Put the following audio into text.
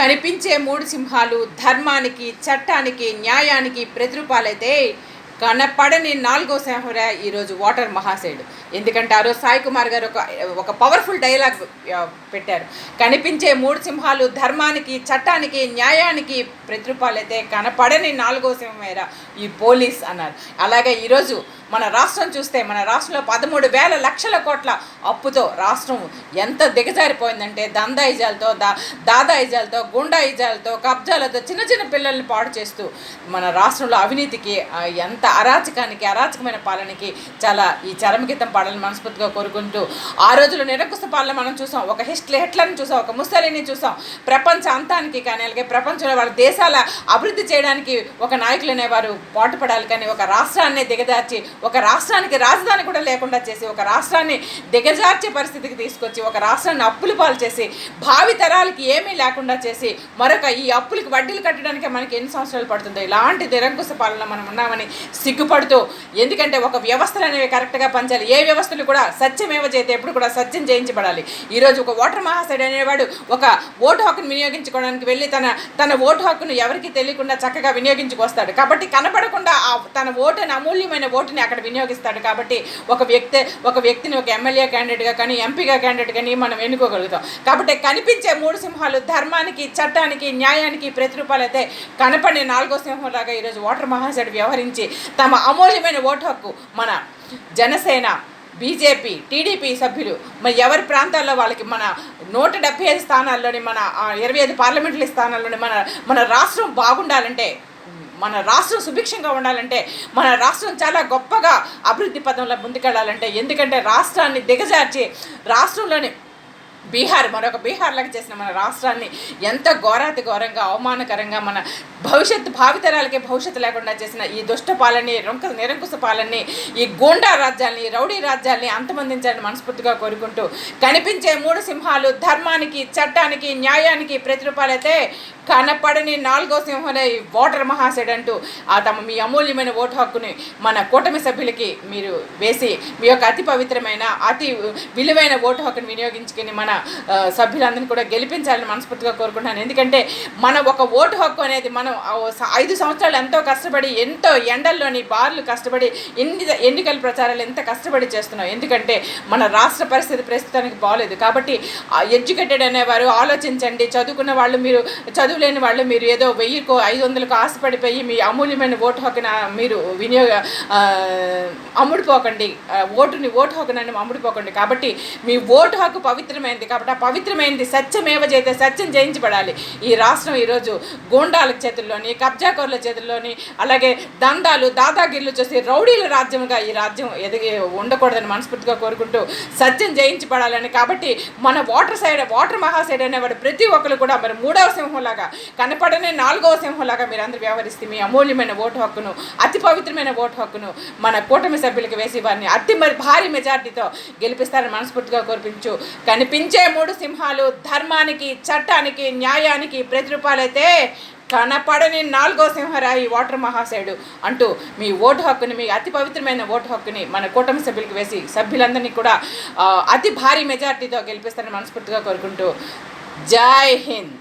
కనిపించే మూడు సింహాలు ధర్మానికి చట్టానికి న్యాయానికి ప్రతిరూపాలైతే కనపడని నాలుగో సింహరా ఈరోజు వాటర్ మహాశయుడు. ఎందుకంటే ఆ రోజు సాయి కుమార్ గారు ఒక ఒక పవర్ఫుల్ డైలాగ్ పెట్టారు. కనిపించే మూడు సింహాలు ధర్మానికి చట్టానికి న్యాయానికి ప్రతిరూపాలైతే కనపడని నాలుగో సింహమేరా ఈ పోలీస్ అన్నారు. అలాగే ఈరోజు మన రాష్ట్రం చూస్తే మన రాష్ట్రంలో పదమూడు వేల లక్షల కోట్ల అప్పుతో రాష్ట్రం ఎంత దిగజారిపోయిందంటే దందాయిజాలతో దా దాదాయిజాలతో గుండాయిజాలతో కబ్జాలతో చిన్న చిన్న పిల్లల్ని పాడు చేస్తూ మన రాష్ట్రంలో అవినీతికి ఎంత అరాచకానికి అరాచకమైన పాలనకి చాలా ఈ చరమగీతం పాడాలని మనస్ఫూర్తిగా కోరుకుంటూ ఆ రోజుల్లో నిరంకుశ పాలన మనం చూసాం. ఒక హిస్ట్లీ హిట్లర్ని చూసాం. ఒక ముసలిని చూసాం. ప్రపంచ అంతానికి కానీ అలాగే ప్రపంచంలో వాళ్ళ దేశాల అభివృద్ధి చేయడానికి ఒక నాయకులు అనేవారు పాటుపడాలి కానీ ఒక రాష్ట్రాన్ని దిగజార్చి ఒక రాష్ట్రానికి రాజధాని కూడా లేకుండా చేసి ఒక రాష్ట్రాన్ని దిగజార్చే పరిస్థితికి తీసుకొచ్చి ఒక రాష్ట్రాన్ని అప్పులు పాలు చేసి భావి తరాలకి ఏమీ లేకుండా చేసి మరొక ఈ అప్పులకి వడ్డీలు కట్టడానికి మనకి ఎన్ని సంవత్సరాలు పడుతుందో ఇలాంటి నిరంకుశ పాలన మనం ఉన్నామని సిగ్గుపడుతూ ఎందుకంటే ఒక వ్యవస్థలు అనేవి కరెక్ట్గా పంచాలి ఏ వ్యవస్థలు కూడా సత్యమేవ చేతే ఎప్పుడు కూడా సత్యం చేయించబడాలి ఈరోజు ఒక ఓటర్ మహాశయుడు అనేవాడు ఒక ఓటు హక్కును వినియోగించుకోవడానికి వెళ్ళి తన తన ఓటు హక్కును ఎవరికి తెలియకుండా చక్కగా వినియోగించుకొస్తాడు. కాబట్టి కనపడకుండా ఆ తన ఓటుని అమూల్యమైన ఓటుని అక్కడ వినియోగిస్తాడు. కాబట్టి ఒక వ్యక్తి ఒక వ్యక్తిని ఒక ఎమ్మెల్యే క్యాండిడేట్గా కానీ ఎంపీగా క్యాండిడేట్ కానీ మనం ఎన్నుకోగలుగుతాం. కాబట్టి కనిపించే మూడు సింహాలు ధర్మానికి చట్టానికి న్యాయానికి ప్రతిరూపాలు అయితే కనపడే నాలుగో సింహంలాగా ఈరోజు ఓటర్ మహాశయుడు వ్యవహరించి తమ అమూల్యమైన ఓటు హక్కు మన జనసేన బీజేపీ టీడీపీ సభ్యులు మరి ఎవరి ప్రాంతాల్లో వాళ్ళకి మన నూట డెబ్బై ఐదు స్థానాల్లోని మన ఇరవై ఐదు పార్లమెంటరీ స్థానాల్లోని మన మన రాష్ట్రం బాగుండాలంటే మన రాష్ట్రం సుభిక్షంగా ఉండాలంటే మన రాష్ట్రం చాలా గొప్పగా అభివృద్ధి పదంలో ముందుకెళ్ళాలంటే ఎందుకంటే రాష్ట్రాన్ని దిగజార్చి రాష్ట్రంలోని బీహార్ మరొక బీహార్ లాగా చేసిన మన రాష్ట్రాన్ని ఎంత ఘోరాతి ఘోరంగా అవమానకరంగా మన భవిష్యత్తు భావితరాలకి భవిష్యత్తు లేకుండా చేసిన ఈ దుష్ట పాలని రొంక నిరంకుశ పాలని ఈ గూండా రాజ్యాల్ని రౌడీ రాజ్యాల్ని అంతమందించాలని మనస్ఫూర్తిగా కోరుకుంటూ కనిపించే మూడు సింహాలు ధర్మానికి చట్టానికి న్యాయానికి ప్రతిరూపాలైతే కనపడని నాలుగో సింహలే ఈ ఓటర్ మహాశయుడు అంటూ ఆ తమ మీ అమూల్యమైన ఓటు హక్కుని మన కూటమి సభ్యులకి మీరు వేసి మీ యొక్క అతి పవిత్రమైన అతి విలువైన ఓటు హక్కుని వినియోగించుకుని మన ఆ, సభ్యులందరినీ కూడా గెలిపించాలని మనస్ఫూర్తిగా కోరుకుంటున్నాను. ఎందుకంటే మన ఒక ఓటు హక్కు అనేది మనం ఐదు సంవత్సరాలు ఎంతో కష్టపడి ఎంతో ఎండల్లోని బార్లు కష్టపడి ఎన్ని ఎన్నికల ప్రచారాలు ఎంత కష్టపడి చేస్తున్నాం. ఎందుకంటే మన రాష్ట్ర పరిస్థితి ప్రస్తుతానికి బాగలేదు కాబట్టి ఎడ్యుకేటెడ్ అనేవారు ఆలోచించండి. చదువుకున్న వాళ్ళు మీరు చదువులేని వాళ్ళు మీరు ఏదో వెయ్యికో ఐదు వందలకు ఆశపడిపోయి మీ అమూల్యమైన ఓటు హక్కున మీరు వినియోగ అమ్ముడుపోకండి. ఓటుని ఓటు హక్కునని అమ్ముడుపోకండి. కాబట్టి మీ ఓటు హక్కు పవిత్రమైనది. కాబట్టి ఆ పవిత్రమైనది సత్యమేవ చేతే సత్యం జయించబడాలి. ఈ రాష్ట్రం ఈరోజు గూండాల చేతుల్లోని కబ్జాకోర్ల చేతుల్లోని అలాగే దందాలు దాదాగిర్లు చూసి రౌడీల రాజ్యంగా ఈ రాజ్యం ఎదిగి ఉండకూడదని మనస్ఫూర్తిగా కోరుకుంటూ సత్యం జయించబడాలని. కాబట్టి మన వాటర్ సైడ్ వాటర్ మహాసైడ్ అనేవాడు ప్రతి ఒక్కరు కూడా మరి మూడవ సింహంలాగా కనపడని నాలుగవ సింహంలాగా మీరు అందరూ వ్యవహరిస్తే మీ అమూల్యమైన ఓటు హక్కును అతి పవిత్రమైన ఓటు హక్కును మన కూటమి సభ్యులకు వేసి వారిని అతి మరి భారీ మెజార్టీతో గెలిపిస్తారని మనస్ఫూర్తిగా కోరిపించు. కనిపించ మూడు సింహాలు ధర్మానికి చట్టానికి న్యాయానికి ప్రతిరూపాలైతే కనపడని నాలుగో సింహరాయి ఈ ఓటర్ మహాశయుడు అంటూ మీ ఓటు హక్కుని మీ అతి పవిత్రమైన ఓటు హక్కుని మన కూటమి సభ్యులకు వేసి సభ్యులందరినీ కూడా అతి భారీ మెజార్టీతో గెలిపిస్తారని మనస్ఫూర్తిగా కోరుకుంటూ జై హింద్.